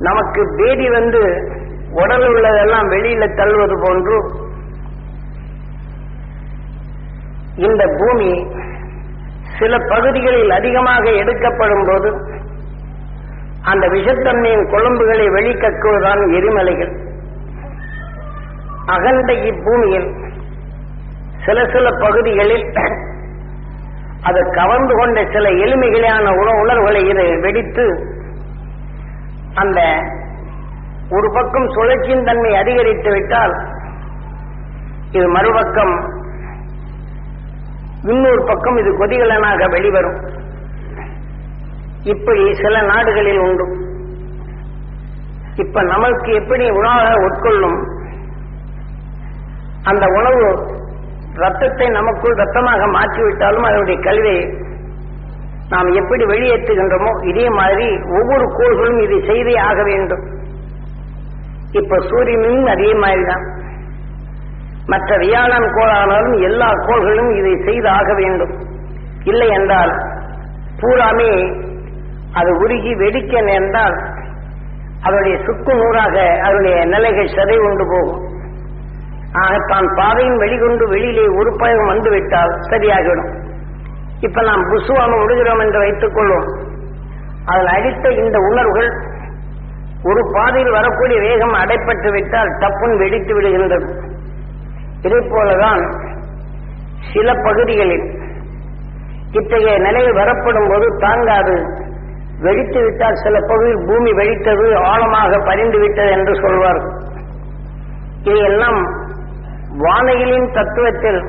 நமக்கு பேதி வந்து உடல் உள்ளதெல்லாம் வெளியில தள்ளுவது போன்று இந்த பூமி சில பகுதிகளில் அதிகமாக எடுக்கப்படும் போது அந்த விஷத்தன்மையின் கொழும்புகளை வெளிக்கக்குவதுதான் எரிமலைகள். அகண்ட இப்பூமியில் சில சில பகுதிகளில் அது கவர்ந்து கொண்ட சில எளிமைகளான உண உணர்வுகளை இது வெடித்து அந்த ஒரு பக்கம் சுழற்சியின் தன்மை அதிகரித்து விட்டால் இது மறுபக்கம் இன்னொரு பக்கம் இது கொதிகலனாக வெளிவரும். இப்படி சில நாடுகளில் உண்டு. இப்ப நமக்கு எப்படி உணவாக உட்கொள்ளும்? அந்த உணவு ரத்தத்தை நமக்குள் ரத்தமாக மாற்றிவிட்டாலும் அதனுடைய கழிவை நாம் எப்படி வெளியேற்றுகின்றோமோ இதே மாதிரி ஒவ்வொரு கோள்களும் இதை செய்தே ஆக வேண்டும். இப்ப சூரியனும் அதே மாதிரிதான். மற்ற வியாழன் கோளானாலும் எல்லா கோள்களும் இதை செய்து ஆக வேண்டும். இல்லை என்றால் பூராமே அது உருகி வெடிக்க நேர்ந்தால் அதனுடைய சுக்கு நூறாக அதனுடைய நிலைகள் சதை கொண்டு போகும். ஆக தான் பாதையின் வெளிகொண்டு வெளியிலே ஒரு பயம் வந்துவிட்டால் சரியாகிவிடும். இப்ப நாம் புசுவாம விடுகிறோம் என்று வைத்துக் கொள்வோம். அதில் அடித்த இந்த உணர்வுகள் ஒரு பாதையில் வரக்கூடிய வேகம் அடைப்பட்டு விட்டால் தப்புன் வெடித்து விடுகின்றது. இதே போலதான் சில பகுதிகளில் இத்தகைய நிலையில் வரப்படும் போது தாங்காது. வெடித்து விட்டால் சில பகுதியில் பூமி வெடித்தது ஆழமாக பறிந்து விட்டது என்று சொல்வார் இதையெல்லாம் வானையிலின் தத்துவத்தில்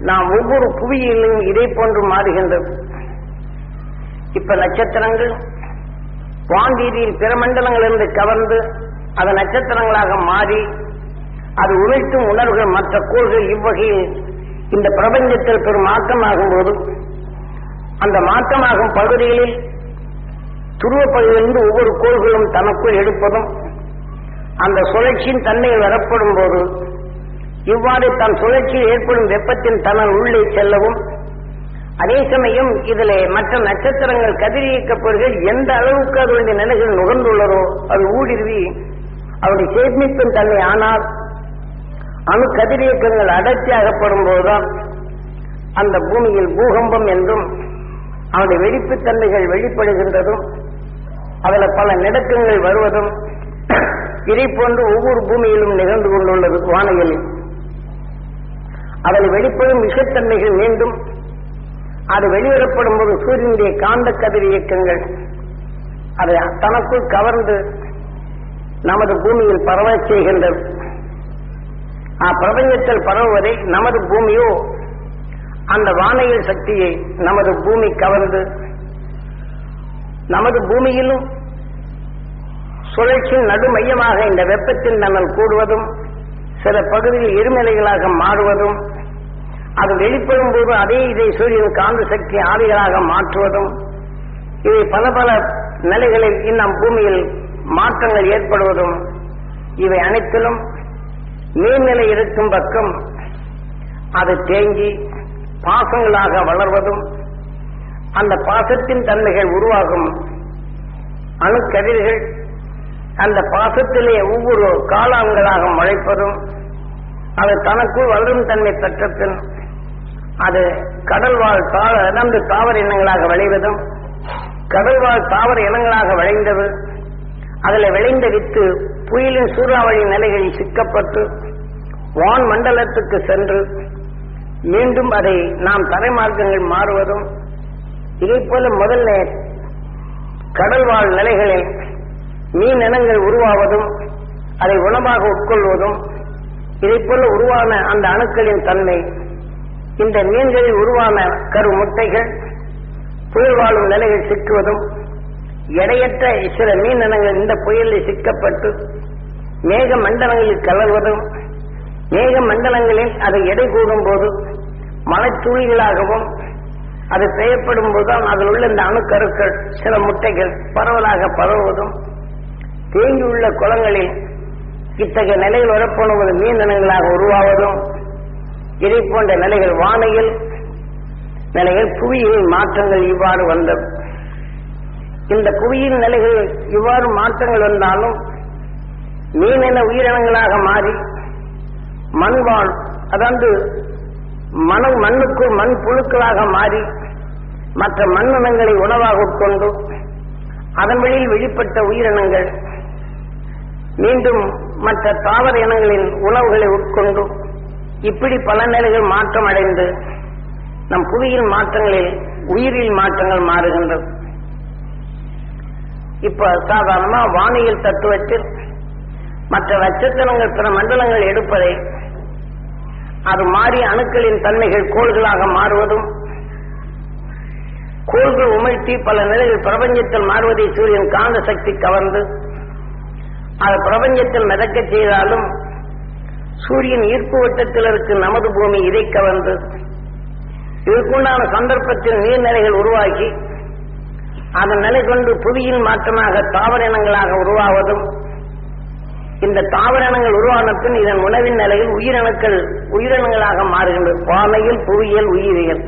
நாம் ஒவ்வொரு புவியிலும் இதே போன்று மாறுகின்றது. இப்ப நட்சத்திரங்கள் வான்வீதியில் பிற மண்டலங்களிலிருந்து கவர்ந்து அது நட்சத்திரங்களாக மாறி அது உழைத்தும் உணர்வுகள் மற்ற கோள்கள் இவ்வகையில் இந்த பிரபஞ்சத்தில் பெரும் மாற்றமாகும் போது அந்த மாற்றமாகும் பகுதிகளில் துருவ பகுதியிலிருந்து ஒவ்வொரு கோள்களும் தனக்குள் எடுப்பதும் அந்த சுழற்சியின் தன்மையில் வரப்படும் போது இவ்வாறு தன் சுழற்சியில் ஏற்படும் வெப்பத்தின் தனல் உள்ளே செல்லவும். அதே சமயம் இதில் மற்ற நட்சத்திரங்கள் கதிரியக்கப்படுகள் எந்த அளவுக்கு அதனுடைய நிலைகள் நுகர்ந்துள்ளதோ அது ஊடுருவி அவருடைய சேமிப்பின் தன்மை ஆனால் அணு கதிரியக்கங்கள் அடர்த்தியாகப்படும் போதுதான் அந்த பூமியில் பூகம்பம் என்றும் அவனுடைய வெடிப்புத் தன்மைகள் வெளிப்படுகின்றதும் அதில் பல நெடுக்கங்கள் வருவதும் இதை போன்று ஒவ்வொரு பூமியிலும் நிகழ்ந்து கொண்டுள்ளது வானிலையில் அதன் வெளிப்படும் விஷத்தன்மைகள் மீண்டும் அது வெளியிடப்படும் போது சூரியனுடைய காந்த கதிர் இயக்கங்கள் அதை தனக்குள் கவர்ந்து நமது பூமியில் பரவ செய்கின்றது. பிரபஞ்சத்தில் பரவுவதை நமது பூமியோ அந்த வானையில் சக்தியை நமது பூமி கவர்ந்து நமது பூமியிலும் சுழற்சியின் நடுமையமாக இந்த வெப்பத்தின் நன்னல் கூடுவதும் சில பகுதியில் எரிமலைகளாக மாறுவதும் அது வெளிப்படும் போது அதே இதை சூரியன் காந்த சக்தி ஆவிகளாக மாற்றுவதும் இவை பல பல நிலைகளில் இன்னும் பூமியில் மாற்றங்கள் ஏற்படுவதும் இவை அனைத்திலும் நீர்நிலை இருக்கும் பக்கம் அது தேங்கி பாசங்களாக வளர்வதும் அந்த பாசத்தின் தன்மைகள் உருவாகும். அணுக்கதிர்கள் அந்த பாசத்திலே ஒவ்வொரு காலாங்களாக முளைப்பதும் அது தனக்குள் வளரும் தன்மை பெற்ற பின் அது கடல்வாழ் தாவர இறந்து தாவர இனங்களாக விளைவதும் கடல்வாழ் தாவர இனங்களாக விளைந்தது. அதில் விளைந்த வித்து புயலின் சூறாவளி நிலைகளில் சிக்கப்பட்டு வான் மண்டலத்துக்கு சென்று மீண்டும் அதை நாம் தரைமார்க்கங்கள் மாறுவதும் இதே போல முதல்ல கடல்வாழ் நிலைகளில் மீன் இனங்கள் உருவாவதும் அதை உணவாக உட்கொள்வதும் இதை போல உருவான அந்த அணுக்களின் தன்மை இந்த மீன்களில் உருவான கரு முட்டைகள் புயல் வாழும் நிலையில் சிக்குவதும் எடையற்ற சில மீன் இனங்கள் இந்த புயலில் சிக்கப்பட்டு மேக மண்டலங்களில் கலர்வதும் மேக மண்டலங்களில் அது எடை கூடும் போது மலைத்துளிகளாகவும் அது பெயர்ப்படும் போதுதான் அதில் உள்ள இந்த அணுக்கருக்கள் சில முட்டைகள் பரவலாக பரவுவதும் தேங்கியுள்ள குளங்களில் இத்தகைய நிலையில் வரப்போனது மீன்தனங்களாக உருவாவதும் இதை போன்ற நிலைகள் வானையில் நிலைகள் புவியின் மாற்றங்கள் இவ்வாறு வந்தது இந்த புவியின் நிலைகள் இவ்வாறு மாற்றங்கள் வந்தாலும் மீனின உயிரினங்களாக மாறி மண்வாழ் அதாவது மண மண்ணுக்குள் மண் புழுக்களாக மாறி மற்ற மண்ணினங்களை உணவாக உட்கொண்டு அதன் வழியில் வெளிப்பட்ட உயிரினங்கள் மீண்டும் மற்ற தாவர இனங்களின் உணவுகளை உட்கொண்டும் இப்படி பல நிலைகள் மாற்றம் அடைந்து நம் புவியில் மாற்றங்களில் உயிரில் மாற்றங்கள் மாறுகின்றது இப்ப சாதாரணமா வானியல் தத்துவத்தில் மற்ற நட்சத்திரங்கள் பிற மண்டலங்கள் எடுப்பதை அது மாறி அணுக்களின் தன்மைகள் கோள்களாக மாறுவதும் கோள்கள் உமிழ்த்தி பல நிலைகள் பிரபஞ்சத்தில் மாறுவதை சூரியன் காந்த சக்தி கவர்ந்து அது பிரபஞ்சத்தில் மிதக்கச் செய்தாலும் சூரியன் ஈர்ப்பு வட்டத்தில் இருக்கும் நமது பூமி இதை கவர்ந்து. இதற்குண்டான சந்தர்ப்பத்தில் நீர்நிலைகள் உருவாக்கி அதன் நிலை கொண்டு புவியின் மாற்றமாக தாவர இனங்களாக உருவாவதும் இந்த தாவர இனங்கள் உருவான பின் இதன் உணவின் நிலையில் உயிரணுக்கள் உயிரினங்களாக மாறுகின்றது வானையில் புவியியல் உயிரியல்.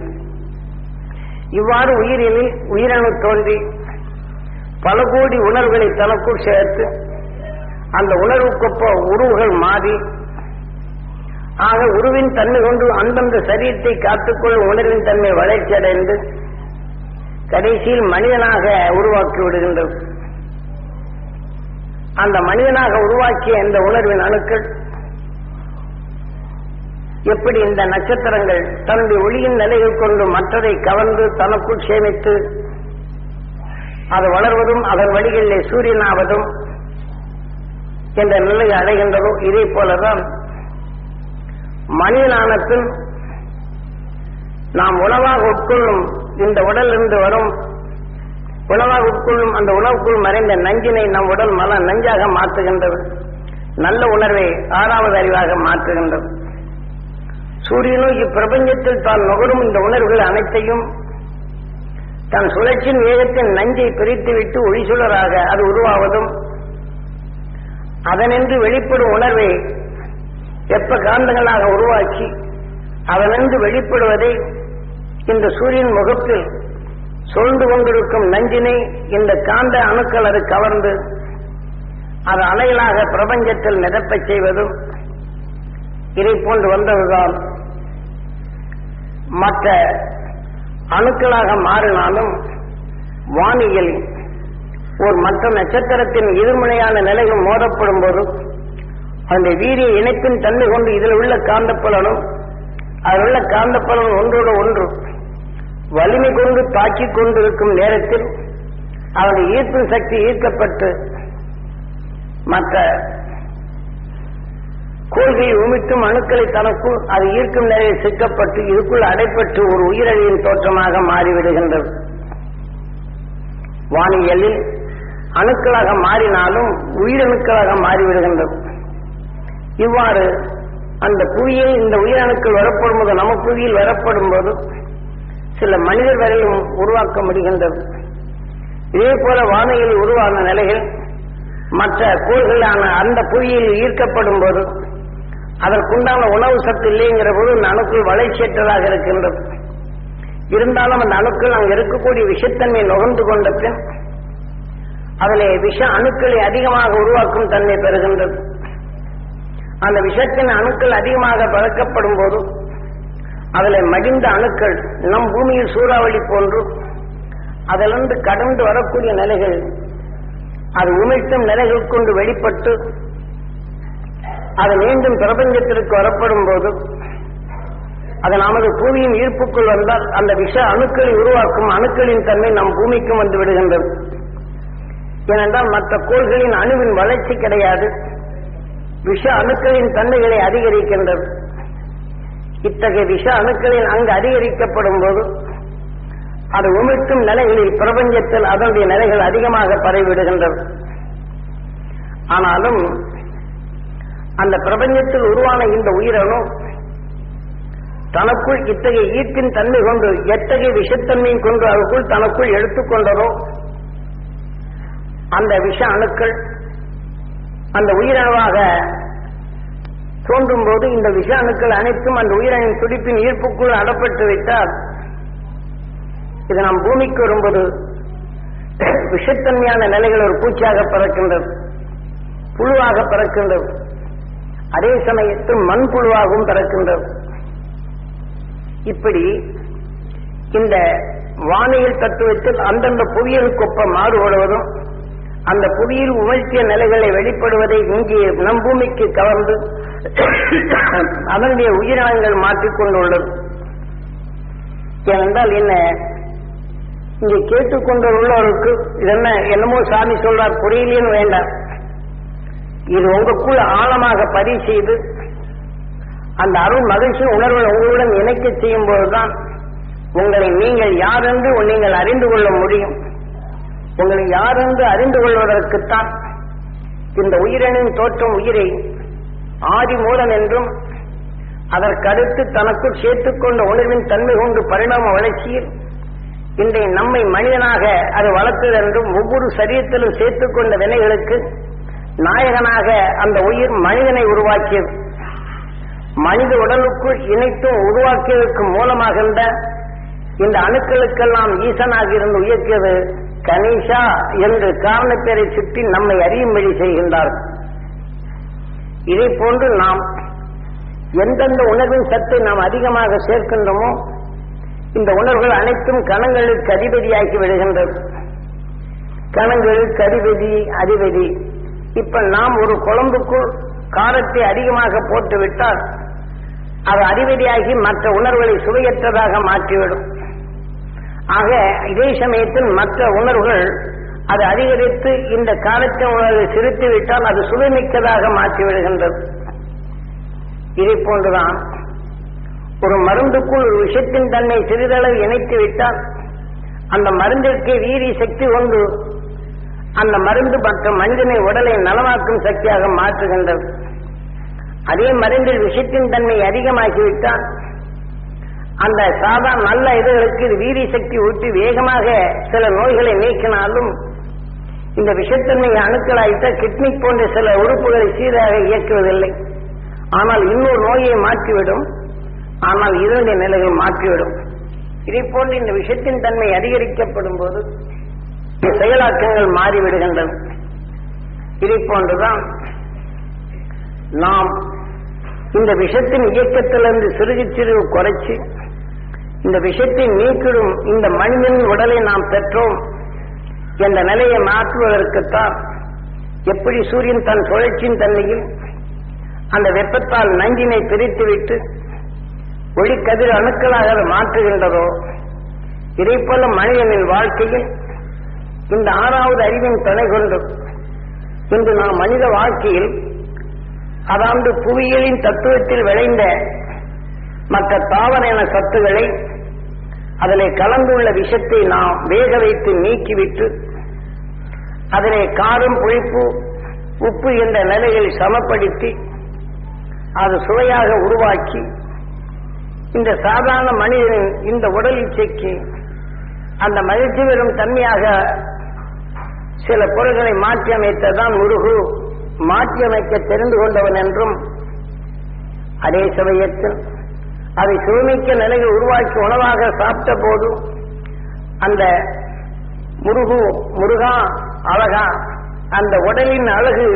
இவ்வாறு உயிரியலில் உயிரணு தோன்றி பல கோடி உணர்வுகளை தனக்குள் சேர்த்து அந்த உணர்வுக்கொப்ப உருவுகள் மாறி ஆக உருவின் தன்மை கொண்டு அந்தந்த சரீரத்தை காத்துக்கொள்ளும் உணர்வின் தன்மை வளர்ச்சி அடைந்து கடைசியில் மனிதனாக உருவாக்கி விடுகின்றது அந்த மனிதனாக உருவாக்கிய இந்த உணர்வின் அணுக்கள் எப்படி இந்த நட்சத்திரங்கள் தன்னுடைய ஒளியின் நிலையில் கொண்டு மற்றதை கவர்ந்து தனக்குள் சேமித்து அது வளர்வதும் அதன் வழிகளிலே சூரியனாவதும் என்ற நிலையை அடைகின்றதோ இதே போலதான் மனிதனானத்தில் நாம் உணவாக உட்கொள்ளும் இந்த உடலிருந்து வரும் உணவாக உட்கொள்ளும் அந்த உணவுக்குள் மறைந்த நஞ்சினை நம் உடல் மல நஞ்சாக மாற்றுகின்றது. நல்ல உணர்வை ஆறாவது அறிவாக மாற்றுகின்றது. சூரியனும் இப்பிரபஞ்சத்தில் தான் நுகரும் இந்த உணர்வுகள் அனைத்தையும் தன் சுழற்சியின் வேகத்தின் நஞ்சை பிரித்துவிட்டு ஒளிசுடராக அது உருவாவதும் அதனின்று வெளிப்படும் உணர்வை வெப்ப காந்தங்களாக உருவாக்கி அதனின்று வெளிப்படுவதை இந்த சூரியன் முகத்தில் சொல்ந்து கொண்டிருக்கும் நஞ்சினை இந்த காந்த அணுக்கள் அது கவர்ந்து அது அலைகளாக பிரபஞ்சத்தில் மிதப்பச் செய்வதும் இதை போன்று வந்ததுதான். மற்ற அணுக்களாக மாறினாலும் வானியல் ஒரு மற்ற நட்சத்திரத்தின் எதிர்மறையான நிலைகள் மோதப்படும் போது அந்த வீரிய இணைப்பின் தன்மை கொண்டு இதில் உள்ள காந்தப்பலனும் அதில் உள்ள காந்தப்புலன் ஒன்றோடு ஒன்று வலிமை கொண்டு தாக்கிக் கொண்டிருக்கும் நேரத்தில் அவருடைய ஈர்ப்பு சக்தி ஈர்க்கப்பட்டு மற்ற கோள்களை உமிட்டும் அணுக்களை தனக்குள் அது ஈர்க்கும் நிலையில் சிக்கப்பட்டு இதுக்குள் அடைப்பட்டு ஒரு உயிரழியின் தோற்றமாக மாறிவிடுகின்றது. வானியலில் அணுக்களாக மாறினாலும் உயிரணுக்களாக மாறிவிடுகின்றது இவ்வாறு அந்த புவியில் இந்த உயிரணுக்கள் வரப்படும் போது நம்ம புவியில் வரப்படும் போது சில மனிதர் வரையிலும் உருவாக்க முடிகின்றது. இதே போல வானியல் உருவான நிலைகள் மற்ற கோள்களான அந்த புவியில் ஈர்க்கப்படும் போது அதற்குண்டான உணவு சத்து இல்லைங்கிற போது இந்த அணுக்கள் வளர்ச்சியற்றதாக இருக்கின்றது. இருந்தாலும் அந்த அணுக்கள் அங்கு இருக்கக்கூடிய விஷத்தன்மை நுகர்ந்து கொண்ட பின் அதில் விஷ அணுக்களை அதிகமாக உருவாக்கும் தன்மை பெறுகின்றது. அந்த விஷத்தின் அணுக்கள் அதிகமாக பறக்கப்படும் போது அதில் மடிந்த அணுக்கள் நம் பூமியில் சூறாவளி போன்று அதிலிருந்து கடந்து வரக்கூடிய நிலைகள் அது உமிழ்த்தும் நிலைகள் கொண்டு வெளிப்பட்டு அது மீண்டும் பிரபஞ்சத்திற்கு வரப்படும் போது அது நமது பூமியின் ஈர்ப்புக்குள் வந்தால் அந்த விஷ அணுக்களை உருவாக்கும் அணுக்களின் தன்மை நம் பூமிக்கும் வந்து விடுகின்றது. ஏனென்றால் மற்ற கோள்களின் அணுவின் வளர்ச்சி கிடையாது. விஷ அணுக்களின் தன்மைகளை அதிகரிக்கின்றது. இத்தகைய விஷ அணுக்களின் அங்கு அதிகரிக்கப்படும் போது அது உமிழ்க்கும் நிலைகளில் பிரபஞ்சத்தில் அதனுடைய நிலைகள் அதிகமாக பரவிவிடுகின்றது. ஆனாலும் அந்த பிரபஞ்சத்தில் உருவான இந்த உயிரணும் தனக்குள் இத்தகைய ஈர்ப்பின் தன்மை கொண்டு எத்தகைய விஷத்தன்மையும் கொண்டு அதற்குள் தனக்குள் எடுத்துக்கொண்டதோ அந்த விஷ அணுக்கள் அந்த உயிரணுவாக தோன்றும் போது இந்த விஷ அணுக்கள் அனைத்தும் அந்த உயிரணின் துடிப்பின் ஈர்ப்புக்குள் அடப்பட்டு விட்டால் இது நாம் பூமிக்கு வரும்போது விஷத்தன்மையான நிலைகள் ஒரு பூச்சியாக பறக்கின்றது புழுவாக பறக்கின்றது. அதே சமயத்தில் மண் புழுவாகவும் பறக்கின்றது. இப்படி இந்த வானியல் தத்துவத்தில் அந்தந்த புவியலுக்கொப்ப மாறுபடுவதும் அந்த புவியில் உமிழ்த்திய நிலைகளை வெளிப்படுவதை இங்கே நம் பூமிக்கு கவர்ந்து அதனுடைய உயிரினங்கள் மாற்றிக்கொண்டுள்ளது ஏனென்றால் என்ன? இங்கே கேட்டுக்கொண்டுள்ளவருக்கு இதென்ன? என்னமோ சாமி சொல்றார் புரியலேன்னு வேண்டாம். இது உங்களுக்குள் ஆழமாக பதிவு செய்து அந்த அருள் மகிழ்ச்சி உணர்வை உங்களுடன் இணைக்க செய்யும் போதுதான் உங்களை நீங்கள் யாரென்று நீங்கள் அறிந்து கொள்ள முடியும். உங்களை யாரென்று அறிந்து கொள்வதற்குத்தான் இந்த உயிரனின் தோற்றம் உயிரை ஆதி மூலம் என்றும் அதற்கடுத்து தனக்குள் சேர்த்துக்கொண்ட உணர்வின் தன்மை கொண்டு பரிணாம வளர்ச்சியில் இன்றைய நம்மை மனிதனாக அது வளர்த்தது என்றும் ஒவ்வொரு சரீரத்திலும் சேர்த்துக்கொண்ட வினைகளுக்கு நாயகனாக அந்த உயிர் மனிதனை உருவாக்கியது. மனித உடலுக்குள் இணைத்தும் உருவாக்கியதற்கு மூலமாக இந்த அணுக்களுக்கெல்லாம் ஈசனாக இருந்து உயர்த்தியது கணேஷா என்று காரணப்பேரை சுற்றி நம்மை அறியும்படி செய்கின்றார். இதை போன்று நாம் எந்தெந்த உணர்வின் சத்தை நாம் அதிகமாக சேர்க்கின்றோமோ இந்த உணர்வுகள் அனைத்தும் கணங்களுக்கு அதிபதியாகி விடுகின்றது. கணங்களுக்கு அதிபதி அதிபதி. இப்ப நாம் ஒரு குழம்புக்குள் காரத்தை அதிகமாக போட்டுவிட்டால் அது அதிபதியாகி மற்ற உணர்வுகளை சுவையற்றதாக மாற்றிவிடும். ஆக இதே சமயத்தில் மற்ற உணர்வுகள் அது அதிகரித்து இந்த காலத்தை உணர்வை சிரித்து விட்டால் அது சுவைமிக்கதாக மாற்றிவிடுகின்றது. இதை போன்றுதான் ஒரு மருந்துக்குள் ஒரு விஷத்தின் தன்மை சிறிதளவு இணைத்து விட்டால் அந்த மருந்திற்கு வீரி சக்தி கொண்டு அந்த மருந்து மற்ற மனிதனை உடலை நலமாக்கும் சக்தியாக மாற்றுகின்றது. அதே மருந்தில் விஷத்தின் தன்மை அதிகமாகிவிட்டால் அந்த சாதா நல்ல இதுகளுக்கு இது வீரிய சக்தி ஊட்டி வேகமாக சில நோய்களை நீக்கினாலும் இந்த விஷத்தன்மை அணுக்களாயிட்ட கிட்னி போன்ற சில உறுப்புகளை சீராக இயக்குவதில்லை. ஆனால் இன்னொரு நோயை மாற்றிவிடும். ஆனால் இரண்டு நிலைகள் மாற்றிவிடும். இதை போன்று இந்த விஷத்தின் தன்மை அதிகரிக்கப்படும் போது செயலாக்கங்கள் மாறிவிடுகின்றன. இதை போன்றுதான் நாம் இந்த விஷத்தின் இயக்கத்திலிருந்து சிறுகு சிறுகு குறைச்சு இந்த விஷத்தை நீக்கிடும் இந்த மனிதன் உடலை நாம் பெற்றோம் என்ற நிலையை மாற்றுவதற்குத்தான் எப்படி சூரியன் தன் சுழற்சியின் தன்மையில் அந்த வெப்பத்தால் நஞ்சினை பிரித்துவிட்டு ஒளிக்கதிர் அணுக்களாக மாற்றுகின்றதோ இதை போல மனிதனின் வாழ்க்கையில் இந்த ஆறாவது அறிவின் துணை கொண்டு இன்று நாம் மனித வாழ்க்கையில் அதாவது புவியியலின் தத்துவத்தில் விளைந்த மற்ற தாவர என சத்துக்களை அதிலே கலந்துள்ள விஷத்தை நாம் வேக வைத்து நீக்கிவிட்டு அதிலே காரம் புளிப்பு உப்பு என்ற நிலையை சமப்படுத்தி அது சுவையாக உருவாக்கி இந்த சாதாரண மனிதனின் இந்த உடல் இச்சைக்கு அந்த மகிழ்ச்சி பெறும் தன்மையாக சில பொருள்களை மாற்றி அமைத்ததான் முருகு. மாற்றியமைக்க தெரிந்து கொண்டவன் என்றும் அதே சமயத்தில் அதை சுவமிக்க நிலையில் உருவாக்கி உணவாக சாப்பிட்ட போது அந்த முருகு முருகா அழகா அந்த உடலின் அழகு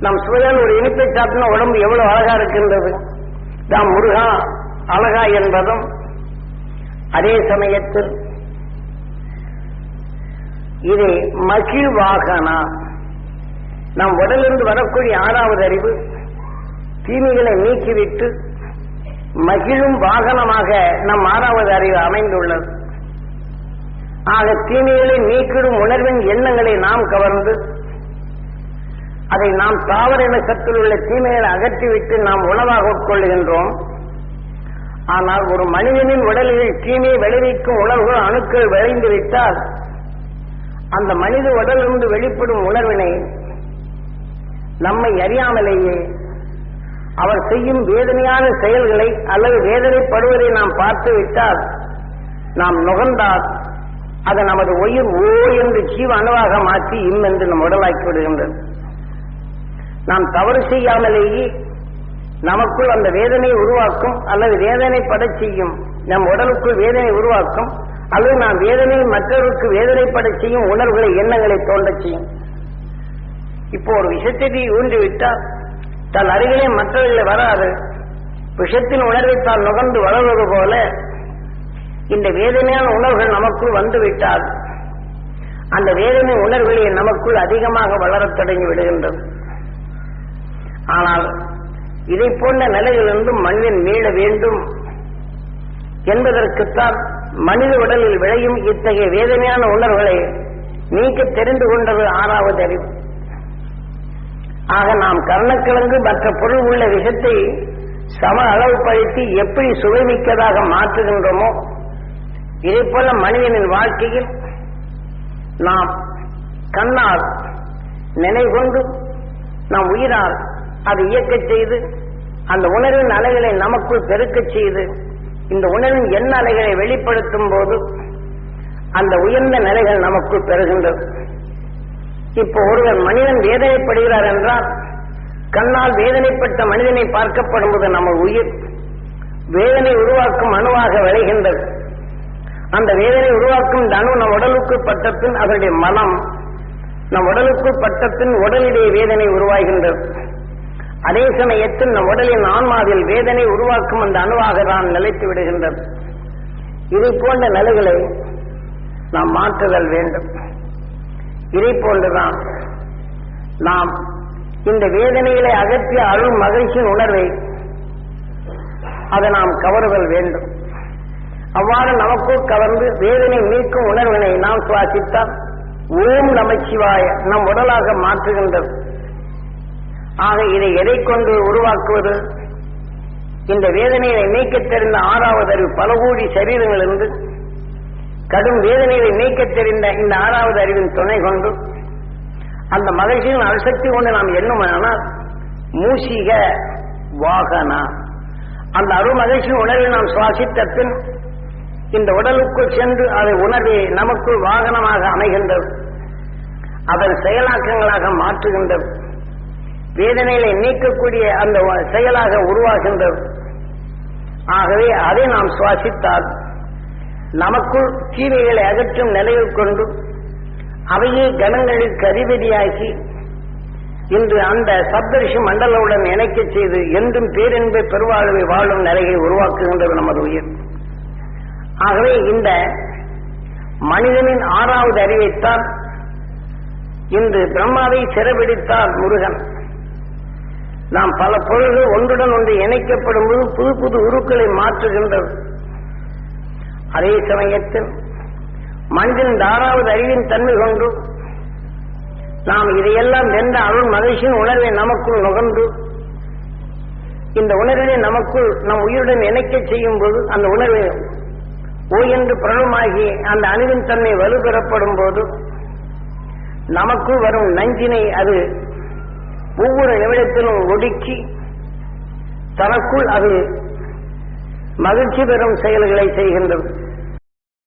நம் சுவையால் ஒரு இனிப்பை சாப்பிட்டா உடம்பு எவ்வளவு அழகா இருக்கின்றது? நாம் முருகா அழகா என்பதும் அதே சமயத்தில் இது மகிழ்வாகனா? நம் உடலிருந்து வரக்கூடிய ஆறாவது அறிவு தீமைகளை நீக்கிவிட்டு மகிழும் வாகனமாக நம் ஆறாவது அறிவு அமைந்துள்ளது. ஆக தீமைகளை நீக்கிடும் உணர்வின் எண்ணங்களை நாம் கவர்ந்து அதை நாம் தாவர இனக்கத்தில் உள்ள தீமைகளை அகற்றிவிட்டு நாம் உணவாக உட்கொள்ளுகின்றோம் ஆனால் ஒரு மனிதனின் உடலில் தீமையை விளைவிக்கும் உணர்வுகள் அணுக்கள் விளைந்து விட்டால் அந்த மனித உடலிருந்து வெளிப்படும் உணர்வினை நம்மை அறியாமலேயே அவர் செய்யும் வேதனையான செயல்களை அல்லது வேதனைப்படுவதை நாம் பார்த்து விட்டால் நாம் நுகர்ந்தால் அதை நமது உயிர் ஓ என்று ஜீவ அணுவாக மாற்றி இம் என்று நம் உடலாக்கி விடுகின்றது. நாம் தவறு செய்யாமலேயே நமக்குள் அந்த வேதனையை உருவாக்கும் அல்லது வேதனை வேதனைப்பட செய்யும் நம் உடலுக்குள் வேதனை உருவாக்கும் அல்லது நாம் வேதனை மற்றவருக்கு வேதனைப்பட செய்யும் உணர்வுகளை எண்ணங்களை தோன்றச் செய்யும். இப்போ ஒரு விஷத்தை ஊன்றிவிட்டால் தன் அருகிலே மற்றவர்களை வராது. விஷத்தின் உணர்வை தான் நுகர்ந்து வளர்வது போல இந்த வேதனையான உணர்வுகள் நமக்குள் வந்துவிட்டால் அந்த வேதனை உணர்வுகளை நமக்குள் அதிகமாக வளரத் தொடங்கி விடுகின்றது. ஆனால் இதை போன்ற நிலையிலிருந்தும் மனிதன் மீள வேண்டும் என்பதற்குத்தான் மனித உடலில் விளையும் இத்தகைய வேதனையான உணர்வுகளை நீக்க தெரிந்து கொண்டது ஆறாவது அறிவு. ஆக நாம் கர்ணக்கிழங்கு மற்ற பொருள் உள்ள விஷத்தை சம அளவுப்படுத்தி எப்படி சுவைமிக்கதாக மாற்றுகின்றோமோ இதே போல மனிதனின் வாழ்க்கையில் நாம் கண்ணால் நினைகொண்டு நாம் உயிரால் அதை இயக்கச் செய்து அந்த உணர்வின் அலைகளை நமக்குள் பெருக்கச் செய்து இந்த உணர்வின் எண்ண அலைகளை வெளிப்படுத்தும் போது அந்த உயர்ந்த நிலைகள் நமக்குள் பெறுகின்றது. இப்போ ஒருவர் மனிதன் வேதனைப்படுகிறார் என்றால் கண்ணால் வேதனைப்பட்ட மனிதனை பார்க்கப்படும் போது நம்ம உயிர். வேதனை உருவாக்கும் அணுவாக விளைகின்றது. அந்த வேதனை உருவாக்கும் இந்த அணு நம் உடலுக்கு பட்டத்தின் அதனுடைய மனம் நம் உடலுக்கு பட்டத்தின் பின் உடலிலே வேதனை உருவாகின்றது. அதே சமயத்தில் நம் உடலின் ஆன்மாவில் வேதனை உருவாக்கும் அந்த அணுவாக தான் நிலைத்து விடுகின்றது. இதை போன்ற நிலைகளை நாம் மாற்றுதல் வேண்டும். இதை போன்றுதான். நாம் இந்த வேதனைகளை அகற்றிய அருள் மகிழ்ச்சியின் உணர்வை அதை நாம் கவருதல் வேண்டும். அவ்வாறு நமக்குள் கவர்ந்து வேதனை நீக்கும் உணர்வினை நாம் சுவாசித்தால் ஓம் நமச்சிவாய நம் உடலாக மாற்றுகின்றது. ஆக இதை எதை கொண்டு உருவாக்குவது? இந்த வேதனையை நீக்கத் தெரிந்த ஆறாவது அறிவு பல கோடி சரீரங்களிலிருந்து கடும் வேதனைகளை நீக்கத் தெரிந்த இந்த ஆறாவது அறிவின் துணை கொண்டு அந்த மகிழ்ச்சியின் அணுசக்தி கொண்டு நாம் எண்ணுமானால் மூசிக வாகனா. அந்த அருள் மகிழ்ச்சியின் உணர்வை நாம் சுவாசித்த பின் இந்த உடலுக்குள் சென்று அதை உணர்வை நமக்குள் வாகனமாக அமைகின்றது. அதன் செயலாக்கங்களாக மாற்றுகின்றது. வேதனைகளை நீக்கக்கூடிய அந்த செயலாக உருவாகின்றது. ஆகவே அதை நாம் சுவாசித்தால் நமக்குள் தீமைகளை அகற்றும் நிலையில் கொண்டு அவையே கணங்களுக்கு அதிபதியாகி இன்று அந்த சப்தரிஷி மண்டலவுடன் இணைக்கச் செய்து என்றும் பேரின்பை பெருவாழ்வை வாழும் நிலையை உருவாக்குகின்றது நமது உயிர். ஆகவே இந்த மனிதனின் ஆறாவது அறிவைத்தான் இன்று பிரம்மாவை சிறபிடித்தார் முருகன். நாம் பல பொருள்கள் ஒன்றுடன் ஒன்று இணைக்கப்படும் போது புது புது உருக்களை மாற்றுகின்றது. அதே சமயத்தில் மனிதன் தாராவது அறிவின் தன்மை கொண்டு நாம் இதையெல்லாம் வென்ற அருள் மகிழ்ச்சியின் உணர்வை நமக்குள் நுகர்ந்து இந்த உணர்வினை நமக்குள் நம் உயிருடன் இணைக்கச் செய்யும் போது அந்த உணர்வை ஓயென்று பிரணமாகி அந்த அணுவின் தன்மை வலுப்பெறப்படும் போது நமக்குள் வரும் நஞ்சினை அது ஒவ்வொரு நிமிடத்திலும் ஒடுக்கி தனக்குள் அது மகிழ்ச்சி பெறும் செயல்களை செய்கின்றது.